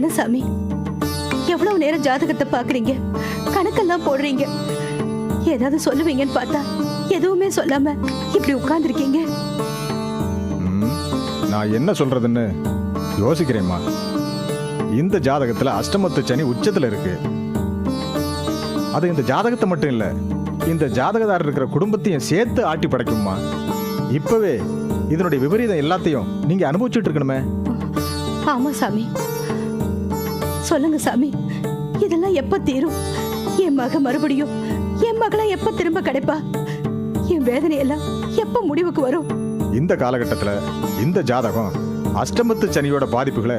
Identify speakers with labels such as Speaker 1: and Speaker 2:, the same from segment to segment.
Speaker 1: என்ன சாமி? எவ்வளவு நேரம் ஜாதகத்தை பாக்குறீங்க கணக்கெல்லாம் போடுறீங்க. ஏதாவது சொல்லுவீங்கன்னு பார்த்தா எதுவுமே சொல்லாம இப்படி உட்கார்ந்திருக்கீங்க?
Speaker 2: நான் என்ன சொல்றதுன்னு யோசிக்கிறேம்மா. இந்த ஜாதகத்துல அஷ்டமத்து சனி உச்சத்துல இருக்கு. அது இந்த ஜாதகத்தை மட்டும் இல்ல இந்த ஜாதகதாரர் இருக்கிற குடும்பத்தையும் சேர்த்து ஆட்டி படைக்கும்மா. இப்பவே இதனுடைய விபரீதம் எல்லாத்தையும் நீங்க அனுபவிச்சுட்டு இருக்கணுமே.
Speaker 1: ஆமா சாமி. சொல்லுங்க சாமி. இதெல்லாம் எப்ப தீரும்? என் மக மறுபடியும் என் மகளா எப்ப திரும்ப கிடைப்பா? என் வேதனை எல்லாம் எப்ப முடிவுக்கு வரும்?
Speaker 2: இந்த காலகட்டத்துல இந்த ஜாதகம் அஷ்டமத்து சனியோட பாதிப்புகளை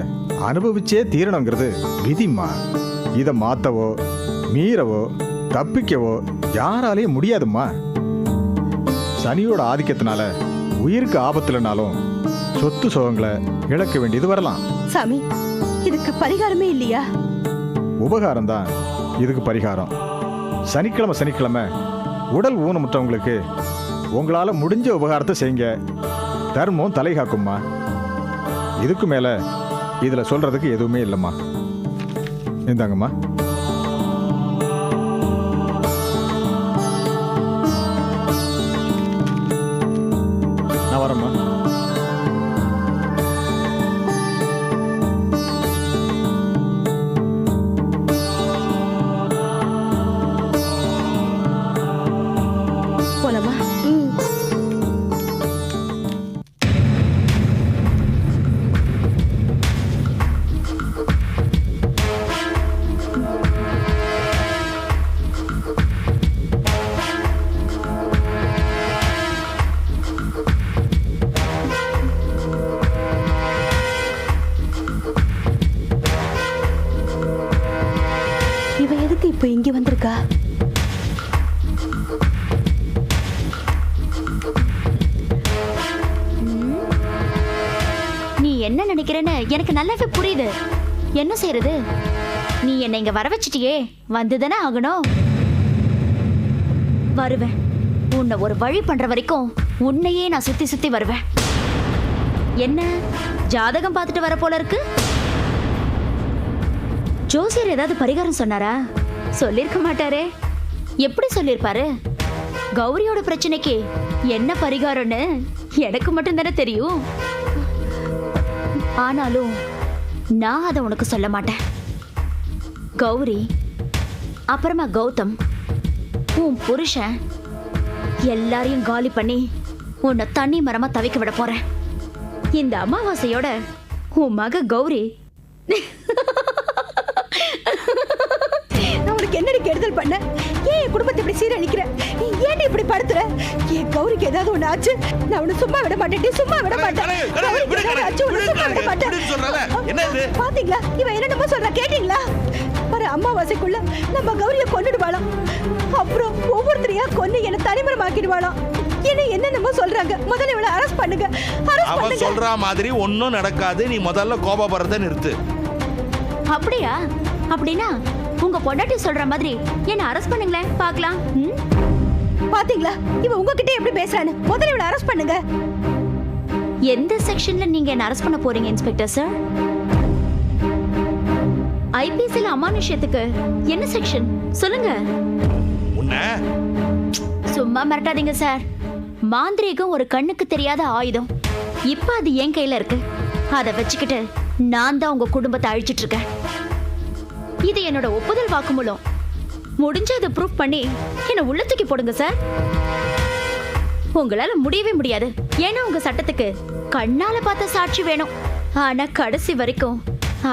Speaker 2: அனுபவிச்சே தீரணுங்கிறது விதிம்மா. இதை மாத்தவோ மீறவோ தப்பிக்கவோ யாராலையும் முடியாதும்மா. சனியோட ஆதிக்கத்தினால உயிருக்கு ஆபத்துலனாலும் சொத்து சுகங்களை இழக்க வேண்டியது வரலாம்.
Speaker 1: சாமி இதுக்கு பரிகாரமே இல்லையா?
Speaker 2: உபகாரம் தான் இதுக்கு பரிகாரம். சனிக்கிழமை சனிக்கிழமை உடல் ஊனமுற்றவங்களுக்கு உங்களால் முடிஞ்ச உபகாரத்தை செய்யுங்க. தர்மம் தலை காக்கும்மா இதுக்கு மேலே இதில் சொல்கிறதுக்கு எதுவுமே இல்லைம்மா. இந்தாங்கம்மா.
Speaker 3: எனக்கு நல்லாவே புரியுது. என்ன செய்யறது நீ என்னை இங்க வர வச்சிட்டியே. வந்துதானே ஆகணும். வருவேன். உன்னை ஒரு வழி பண்ற வரைக்கும் உன்னையே நான் சுத்தி சுத்தி வருவேன். என்ன? ஜாதகம் பார்த்துட்டு வர போல இருக்கு? ஜோசியர் ஏதாவது பரிகாரம் சொன்னாரா? சொல்லிருக்க மாட்டாரே. எப்படி சொல்லிருப்பாரு? கௌரியோட பிரச்சனைக்கு என்ன பரிகாரம்னு எனக்கு மட்டும் தானே தெரியும். ஆனாலும் நான் அதை உனக்கு சொல்ல மாட்டேன். கௌரி அப்புறமா கௌதம் உன் புருஷன் எல்லாரையும் காலி பண்ணி உன்னை தண்ணி மரமா தவிக்க விட போறேன். இந்த அமாவாசையோட உன் மக கௌரி
Speaker 1: நான் உனக்கு என்னடி கெடுதல் பண்ண? ஏன் என் குடும்பத்தை இப்படி சீரழிக்கிற? நீ ஏன் இப்படி படுத்துற? என் கௌரிக்கு ஏதாவது ஒண்ணு ஆச்சு? நான் உன்னை சும்மா விட மாட்டேன். சும்மா விட மாட்டேன்? பாத்தீங்களா? இவன் என்னென்னமோ சொல்றா கேட்டீங்களா? வர அம்மாவாசைக்குள்ள நம்ம கௌரிய கொன்னுடுவாளாம். அப்புறம் ஒவ்வொருத்தரையா கொன்னு என்ன தனிமரமாக்கிடுவாளாம். என்ன என்னென்னமோ சொல்றாங்க. முதல்ல இவளை அரெஸ்ட் பண்ணுங்க. அரெஸ்ட்
Speaker 4: அவ சொல்ற மாதிரி ஒன்னும் நடக்காது. நீ முதல்ல கோபப்படுறத நிறுத்து.
Speaker 3: அப்படியா? அப்படின்னா உங்க பொண்டாட்டி சொல்ற மாதிரி என்ன அரெஸ்ட் பண்ணுங்களேன் பார்க்கலாம். ம்?
Speaker 1: பாத்தீங்களா? இவ உங்ககிட்ட எப்படி பேசுறான்னு? முதல்ல இவளை அரெஸ்ட் பண்ணுங்க.
Speaker 3: எந்த செக்ஷன்ல நீங்க என்ன அரெஸ்ட் பண்ண போறீங்க இன்ஸ்பெக்டர் சார் ஐபிசில அமானுஷ்யத்துக்கு என்ன செக்ஷன் சொல்லுங்க.
Speaker 4: உன்ன?
Speaker 3: சும்மா மிரட்டாதீங்க சார் மாந்திரீகம் ஒரு கண்ணுக்கு தெரியாத ஆயுதம். இப்ப அது என் கையில இருக்கு. அதை வச்சுக்கிட்டு நான் தான் உங்க குடும்பத்தை அழிச்சிட்டு இருக்கேன். இது என்னோட ஒப்புதல் வாக்குமூலம் முடிஞ்ச அதை ப்ரூஃப் பண்ணி என்ன உள்ள தூக்கி போடுங்க சார் உங்களால முடியவே முடியாது. ஏன்னா உங்க சட்டத்துக்கு கண்ணால பார்த்த சாட்சி வேணும். ஆனா கடைசி வரைக்கும்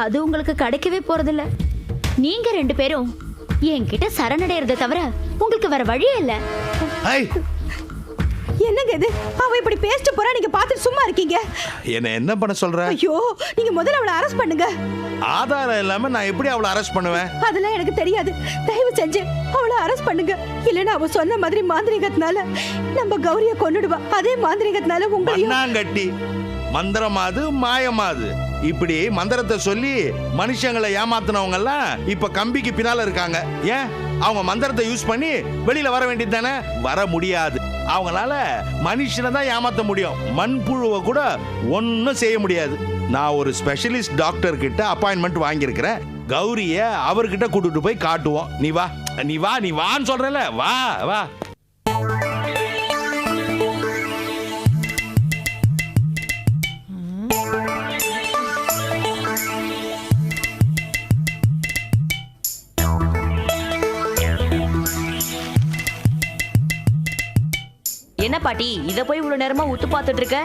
Speaker 3: அது உங்களுக்கு கிடைக்கவே போறதில்ல. நீங்க ரெண்டு பேரும் என்கிட்ட சரணடைறத தவிர உங்களுக்கு வேற வழியே இல்லை.
Speaker 1: என்னங்க இது? அவ இப்படி பேசிட்டு போறா நீங்க பார்த்துட்டு சும்மா இருக்கீங்க.
Speaker 4: என்ன என்ன பண்ண சொல்ற?
Speaker 1: ஐயோ நீங்க முதல்ல அவளை அரெஸ்ட் பண்ணுங்க.
Speaker 4: ஆதாரம் இல்லாம நான் எப்படி அவளை அரெஸ்ட் பண்ணுவேன்?
Speaker 1: அதெல்லாம் எனக்கு தெரியாது. தயவு செஞ்சு அவளை அரெஸ்ட் பண்ணுங்க. இல்லைன்னா அவ சொன்ன மாதிரி மாந்திரிகத்தினால நம்ம கௌரிய கொன்னுடுவா. அதே மாந்திரிகத்தினால உங்களையும்
Speaker 4: மண்ணாங்கட்டி மந்திரமாது மாயமாது. இப்படி மந்திரத்தை சொல்லி மனுஷங்களை ஏமாத்தினவங்க எல்லாம் இப்ப கம்பிக்கு பின்னால இருக்காங்க. ஏன்? அவங்க மந்திரத்தை யூஸ் பண்ணி வெளியில வர வேண்டியது தானே? வர முடியாது. அவங்களால மனுஷனை தான் ஏமாத்த முடியும். மண்புழுவை கூட ஒன்றும் செய்ய முடியாது. நான் ஒரு ஸ்பெஷலிஸ்ட் டாக்டர் கிட்ட அப்பாயின்மெண்ட் வாங்கியிருக்கிறேன். கௌரிய அவர்கிட்ட கூட்டிட்டு போய் காட்டுவோம். நீ வா. நீ வா நீ வான்னு சொல்றல வா வா.
Speaker 5: என்ன பாட்டி? இத போய் இவ்வளவு நேரமா உத்து பார்த்துட்டு இருக்க?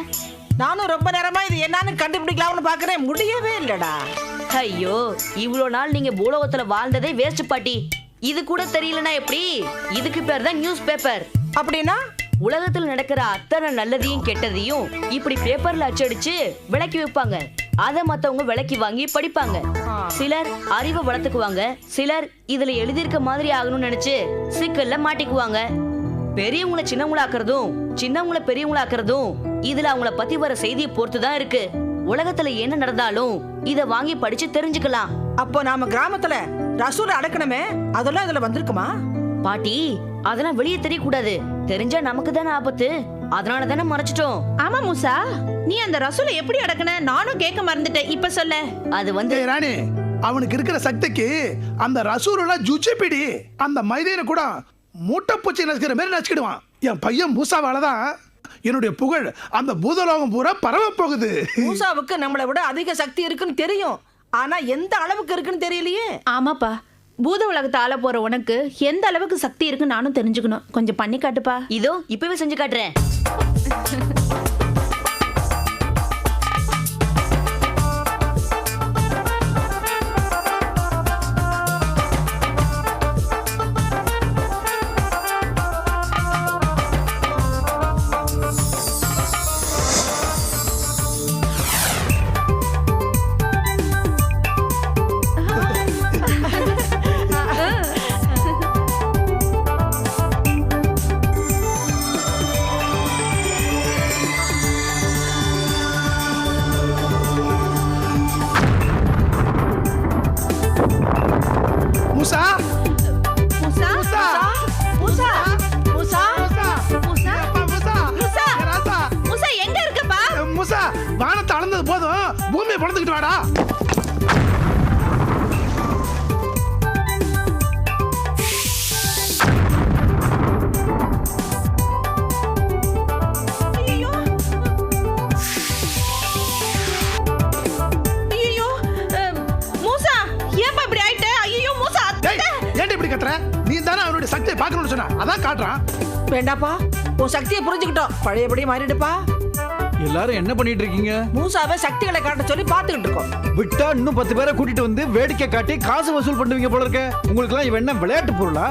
Speaker 6: நானும் ரொம்ப நேரமா இது என்னன்னு கண்டுபிடிக்கலாம்னு பாக்குறேன் முடியவே இல்லடா.
Speaker 5: ஐயோ இவ்வளோ நாள் நீங்க பூலோகத்துல வாழ்ந்ததே வேஸ்ட் பாட்டி. இது கூட தெரியலனா எப்படி? இதுக்கு பேர் தான் நியூஸ் பேப்பர்
Speaker 6: அப்படின்னா?
Speaker 5: உலகத்துல நடக்கிற அத்தனை நல்லதையும் கெட்டதையும் இப்படி பேப்பர்ல அச்சடிச்சு விளக்கி வைப்பாங்க. அத மத்தவங்க விளக்கி வாங்கி படிப்பாங்க. சிலர் அறிவை வளர்த்துக்குவாங்க. சிலர் இதுல எழுதியிருக்க மாதிரி ஆகணும்னு நினைச்சு சிக்கல்ல மாட்டிக்குவாங்க. பெரியவங்கள சின்னவங்களாக்குறதும் சின்னவங்கள பெரியவங்களாக்குறதும் இதுல அவங்கள பத்தி வர செய்தியை பொறுத்து தான் இருக்கு. உலகத்துல என்ன நடந்தாலும் இத வாங்கி படிச்சு தெரிஞ்சுக்கலாம்.
Speaker 6: அப்போ நாம கிராமத்துல ரசூலை அடக்கணுமே? அதெல்லாம் இதுல வந்திருக்குமா?
Speaker 5: பாட்டி அதெல்லாம் வெளியே தெரியக்கூடாது. தெரிஞ்சா நமக்கு தானே ஆபத்து. அதனால தானே மறைச்சிட்டோம்.
Speaker 1: ஆமா மூசா. நீ அந்த ரசூலை எப்படி அடக்குன? நானும் கேட்க மறந்துட்டேன். இப்ப சொல்ல.
Speaker 5: அது வந்து
Speaker 7: ஏய் ராணி அவனுக்கு இருக்கிற சக்திக்கு அந்த ரசூரெல்லாம் ஜுச்சிப்பிடி அந்த மைதீனை கூட மூட்டை பூச்சி நசுக்கிற மாதிரி நசுக்கிடுவான். என் பையன் மூசாவால தான் என்னுடைய புகழ் அந்த பூதலோகம் பூரா பரவ போகுது.
Speaker 6: மூசாவுக்கு நம்மளை விட அதிக சக்தி இருக்குன்னு தெரியும். ஆனா எந்த அளவுக்கு இருக்குன்னு தெரியலையே.
Speaker 1: ஆமாப்பா. பூத உலகத்தை ஆள போற உனக்கு எந்த அளவுக்கு சக்தி இருக்கு நானும் தெரிஞ்சுக்கணும். கொஞ்சம் பண்ணி காட்டுப்பா.
Speaker 5: இதோ இப்பவே செஞ்சு காட்டுறேன்.
Speaker 7: பார்க்கணும்னு சொன்ன அதான் காட்டுறான்.
Speaker 6: வேண்டாப்பா உன் சக்தியை புரிஞ்சுக்கிட்டோம். பழையபடி மாறிடுப்பா.
Speaker 8: எல்லாரும் என்ன பண்ணிட்டு இருக்கீங்க?
Speaker 6: மூசாவை சக்திகளை காட்ட சொல்லி பார்த்துக்கிட்டு இருக்கோம்.
Speaker 8: விட்டா இன்னும் பத்து பேரை கூட்டிட்டு வந்து வேடிக்கை காட்டி காசு வசூல் பண்ணுவீங்க போல இருக்க. உங்களுக்கு எல்லாம் இவன் என்ன விளையாட்டு பொருளா?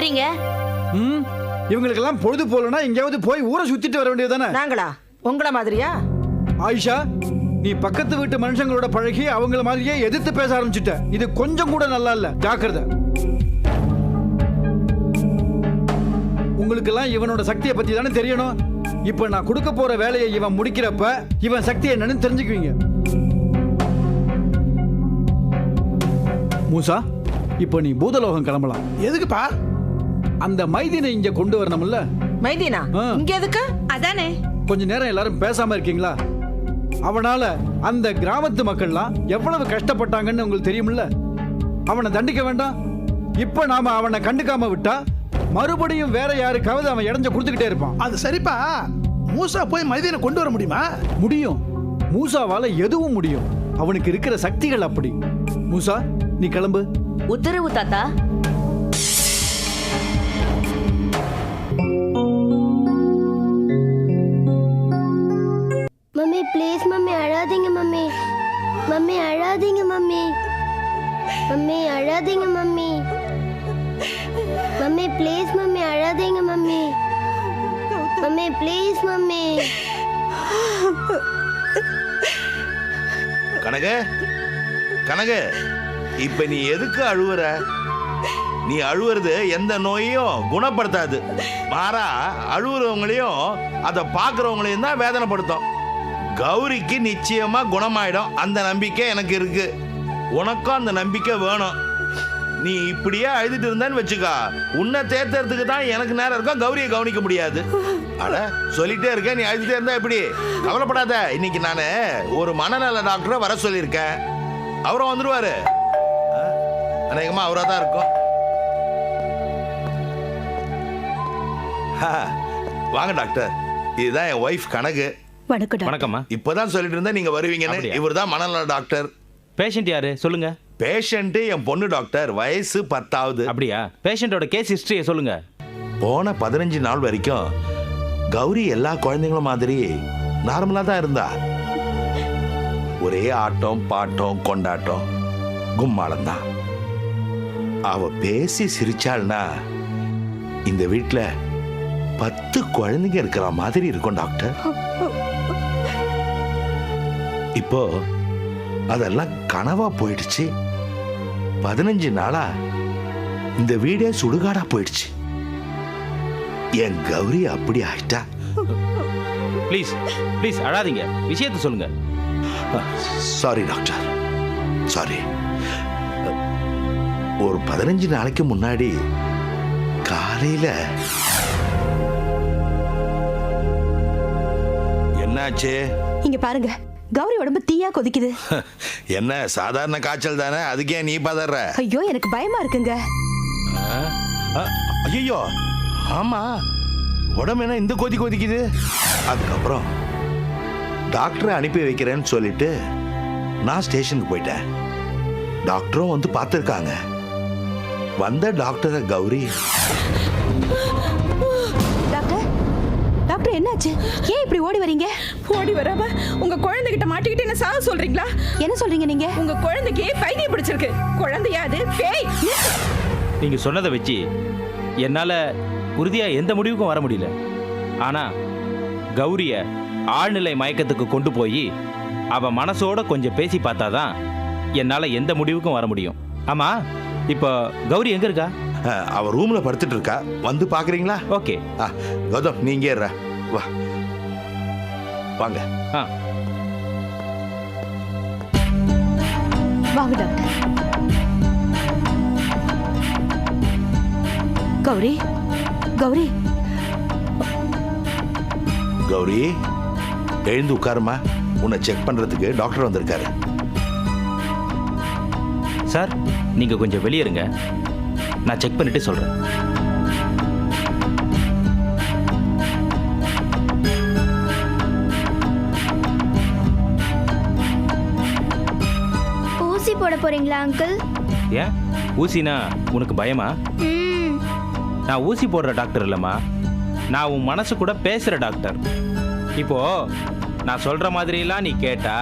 Speaker 5: திட்டுறீங்க
Speaker 8: ம் இவங்களுக்கெல்லாம் பொழுது போலனா எங்கேயாவது போய் ஊரை சுத்திட்டு வர வேண்டியதுதானே?
Speaker 6: நாங்களா? உங்களை மாதிரியா?
Speaker 8: ஆயிஷா நீ பக்கத்து வீட்டு மனுஷங்களோட பழகி அவங்கள மாதிரியே எதிர்த்து பேச ஆரம்பிச்சிட்ட. இது கொஞ்சம் கூட நல்லா இல்ல. ஜாக்கிரதை. உங்களுக்கெல்லாம் இவனோட சக்தியை பத்தி தானே தெரியணும்? இப்ப நான் கொடுக்க போற வேலையை இவன் முடிக்கிறப்ப இவன் சக்தி என்னன்னு தெரிஞ்சுக்குவீங்க. மூசா இப்போ நீ பூதலோகம் கிளம்பலாம்.
Speaker 7: எதுக்குப்பா?
Speaker 8: அந்த மைதினை இங்க கொண்டு வரணும்ல?
Speaker 6: மைதீனா?
Speaker 8: ஆ.
Speaker 6: இங்க எதுக்கு?
Speaker 1: அதானே.
Speaker 8: கொஞ்ச நேரம் எல்லாரும் பேசாம இருக்கீங்களா? அவனால அந்த கிராமத்து மக்கள்லாம் எவ்வளவு கஷ்டப்பட்டாங்கன்னு உங்களுக்கு தெரியும்ல அவனை தண்டிக்க வேண்டாம். இப்ப நாம அவனை கண்டுக்காம விட்டா மறுபடியும் வேற யாருக்காவது அவன் இடைஞ்ச கொடுத்துக்கிட்டே இருப்பான்.
Speaker 7: அது சரிப்பா. மூசா போய் மைதீனை கொண்டு வர முடியுமா?
Speaker 8: முடியும். மூசாவால எதுவும் முடியும். அவனுக்கு இருக்கிற சக்திகள் அப்படி. மூசா நீ கிளம்பு.
Speaker 5: உத்தரவு தாத்தா.
Speaker 9: மம்மி அழாதீங்க மம்மி. மம்மி ப்ளீஸ் மம்மி அழாதீங்க mummy. Mummy please mummy.
Speaker 4: Kanaka Kanaka இப்ப நீ எதுக்கு அழுவுற? நீ அழுவுறது எந்த நோயையும் குணப்படுத்தாது. மாறா அழுவுறவங்களையும் அதை பார்க்குறவங்களையும் தான் வேதனைப்படுத்தும். கௌரிக்கு நிச்சயமா குணமாயிடும். அந்த நம்பிக்கை எனக்கு இருக்கு. உனக்கும் அந்த நம்பிக்கை வேணும். நீ இப்படியே அழுதுட்டு இருந்தேன்னு வச்சுக்கா. உன்னை தேர்த்துறதுக்கு தான் எனக்கு நேரம் இருக்கும் கௌரியை கவனிக்க முடியாது. அட சொல்லிட்டே இருக்கேன். நீ அழுதுட்டே இருந்தா எப்படி? கவலைப்படாத. இன்னைக்கு நான் ஒரு மனநல டாக்டரை வர சொல்லியிருக்கேன். அவரும் வந்துருவாரு. ஆ, அநேகமா அவராக தான் இருக்கும். வாங்க டாக்டர். இதுதான் என் ஒய்ஃப் கனகு.
Speaker 1: வணக்கம்.
Speaker 10: வணக்கம்மா.
Speaker 4: இப்போதான் சொல்லிட்டு இருந்தேன் நீங்க வருவீங்கன்னு? இவர் தான் மனநல டாக்டர்.
Speaker 10: பேஷண்ட் யாரு? சொல்லுங்க.
Speaker 4: பேஷண்ட் என் பொண்ணு டாக்டர் வயசு பத்தாவது.
Speaker 10: அப்படியா? பேஷண்டோட கேஸ் ஹிஸ்டரியை சொல்லுங்க.
Speaker 4: போன பதினஞ்சு நாள் வரைக்கும் கௌரி எல்லா குழந்தைங்களும் மாதிரி நார்மலா தான் இருந்தா. ஒரே ஆட்டம் பாட்டம் கொண்டாட்டம். கும்மாளம் தான் அவ பேசி சிரிச்சாள்னா இந்த வீட்ல பத்து குழந்தைங்க இருக்கிற மாதிரி இருக்கும் டாக்டர் இப்போ அதெல்லாம் கனவா போயிடுச்சு. பதினஞ்சு நாளா இந்த வீடே சுடுகாடா போயிடுச்சு. என் கௌரி அப்படி ஆயிட்டா?
Speaker 10: ப்ளீஸ் ப்ளீஸ் அழாதீங்க. விஷயத்தை சொல்லுங்க.
Speaker 4: சாரி டாக்டர் சாரி ஒரு பதினஞ்சு நாளைக்கு முன்னாடி காலையில என்னாச்சு?
Speaker 1: இங்க பாருங்க. கௌரி உடம்பு தீயா கொதிக்குது.
Speaker 4: என்ன சாதாரண காய்ச்சல் தானே? அதுக்கே நீ பதற.
Speaker 1: ஐயோ எனக்கு பயமா இருக்குங்க.
Speaker 4: ஐயோ ஆமா. உடம்பு என்ன இந்த கொதி கொதிக்குது? அதுக்கப்புறம் டாக்டரை அனுப்பி வைக்கிறேன்னு சொல்லிட்டு நான் ஸ்டேஷனுக்கு போயிட்டேன். டாக்டரும் வந்து பார்த்துருக்காங்க. வந்த டாக்டரை கௌரி
Speaker 1: என்னாச்சு? ஏன் இப்படி ஓடி வரீங்க?
Speaker 11: ஓடி வராம உங்க குழந்தைகிட்ட மாட்டிக்கிட்டு என்ன சாக சொல்றீங்களா?
Speaker 1: என்ன சொல்றீங்க நீங்க?
Speaker 11: உங்க குழந்தைக்கு பைத்தியம் பிடிச்சிருக்கு. குழந்தையா அது? பேய்!
Speaker 10: நீங்க சொன்னதை வச்சு என்னால உறுதியா எந்த முடிவுக்கும் வர முடியல. ஆனா கௌரிய ஆழ்நிலை மயக்கத்துக்கு கொண்டு போய் அவ மனசோட கொஞ்சம் பேசி பார்த்தாதான் என்னால எந்த முடிவுக்கும் வர முடியும். ஆமா இப்போ கௌரி எங்க இருக்கா?
Speaker 4: அவ ரூம்ல படுத்துட்டு இருக்கா. வந்து பாக்குறீங்களா
Speaker 10: ஓகே.
Speaker 4: ஆ, கௌதம் நீங்க ஏறுற வா. வாங்க.
Speaker 10: ஆ.
Speaker 1: வாங்க டாக்டர். கௌரி கௌரி.
Speaker 4: கௌரி எழுந்து உட்காருமா? உன்னை செக் பண்றதுக்கு டாக்டர் வந்திருக்காரு.
Speaker 10: சார் நீங்க கொஞ்சம் வெளியே இருங்க நான் செக் பண்ணிட்டு சொல்றேன்.
Speaker 9: போறீங்களா அங்கிள்
Speaker 10: ஏன் ஊசினா உனக்கு பயமா? நான் ஊசி போடுற டாக்டர் இல்லைம்மா. நான் உன் மனசு கூட பேசுகிற டாக்டர். இப்போ நான் சொல்கிற மாதிரிலாம் நீ கேட்டா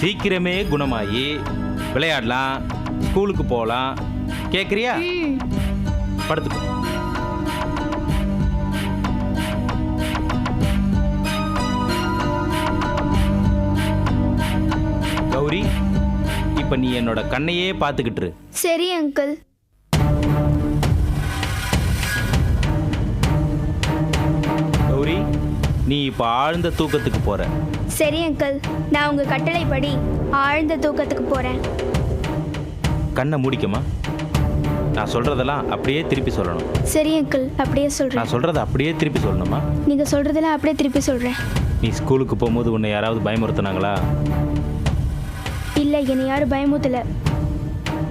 Speaker 10: சீக்கிரமே குணமாகி விளையாடலாம் ஸ்கூலுக்கு போகலாம் கேட்குறியா படுத்துக்கோ. இப்போ நீ என்னோட கண்ணையே பார்த்துக்கிட்டு இரு.
Speaker 9: சரி அங்கிள்
Speaker 10: கௌரி நீ இப்போ ஆழ்ந்த தூக்கத்துக்கு போற.
Speaker 9: சரி அங்கிள் நான் உங்க கட்டளைப்படி ஆழ்ந்த தூக்கத்துக்கு போறேன்.
Speaker 10: கண்ணை மூடிக்கமா நான் சொல்றதெல்லாம் அப்படியே திருப்பி சொல்லணும்.
Speaker 9: சரி அங்கிள் அப்படியே சொல்றேன்.
Speaker 10: நான் சொல்றதை அப்படியே திருப்பி சொல்லணுமா?
Speaker 9: நீங்க சொல்றதெல்லாம் அப்படியே திருப்பி சொல்றேன்.
Speaker 10: நீ ஸ்கூலுக்கு போகும்போது உன்னை யாராவது பயமுறுத்துனாங்களா?
Speaker 9: இல்ல என்னை யாரும் பயமுத்தல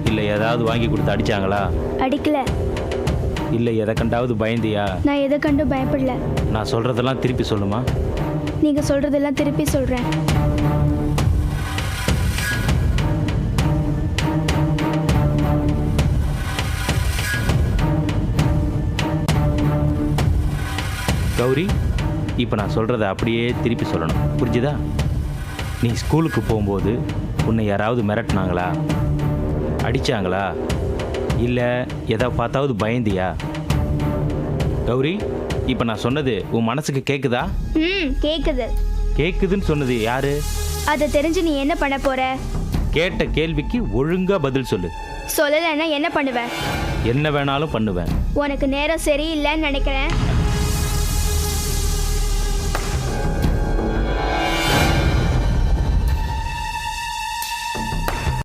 Speaker 10: இல்லை ஏதாவது வாங்கி கொடுத்து அடிச்சாங்களா?
Speaker 9: அடிக்கல.
Speaker 10: இல்லை எதை கண்டாவது பயந்தியா?
Speaker 9: நான் எதை கண்டும் பயப்படல.
Speaker 10: நான் சொல்றதெல்லாம் திருப்பி சொல்லுமா?
Speaker 9: நீங்க சொல்றதெல்லாம் திருப்பி சொல்றேன்.
Speaker 10: கௌரி இப்போ நான் சொல்றதை அப்படியே திருப்பி சொல்லணும். புரிஞ்சுதா? நீ ஸ்கூலுக்கு போகும்போது உன்னை யாராவது மிரட்டினாங்களா? அடிச்சாங்களா? இல்லை எதை பார்த்தாவது பயந்தியா? கௌரி இப்போ நான் சொன்னது உன் மனசுக்கு கேட்குதா
Speaker 9: ம் கேக்குது.
Speaker 10: கேட்குதுன்னு சொன்னது யாரு?
Speaker 9: அதை தெரிஞ்சு நீ என்ன பண்ண போற?
Speaker 10: கேட்ட கேள்விக்கு ஒழுங்கா பதில் சொல்லு.
Speaker 9: சொல்லலைன்னா என்ன பண்ணுவேன்
Speaker 10: என்ன வேணாலும் பண்ணுவேன்.
Speaker 9: உனக்கு நேரம் சரியில்லைன்னு நினைக்கிறேன்.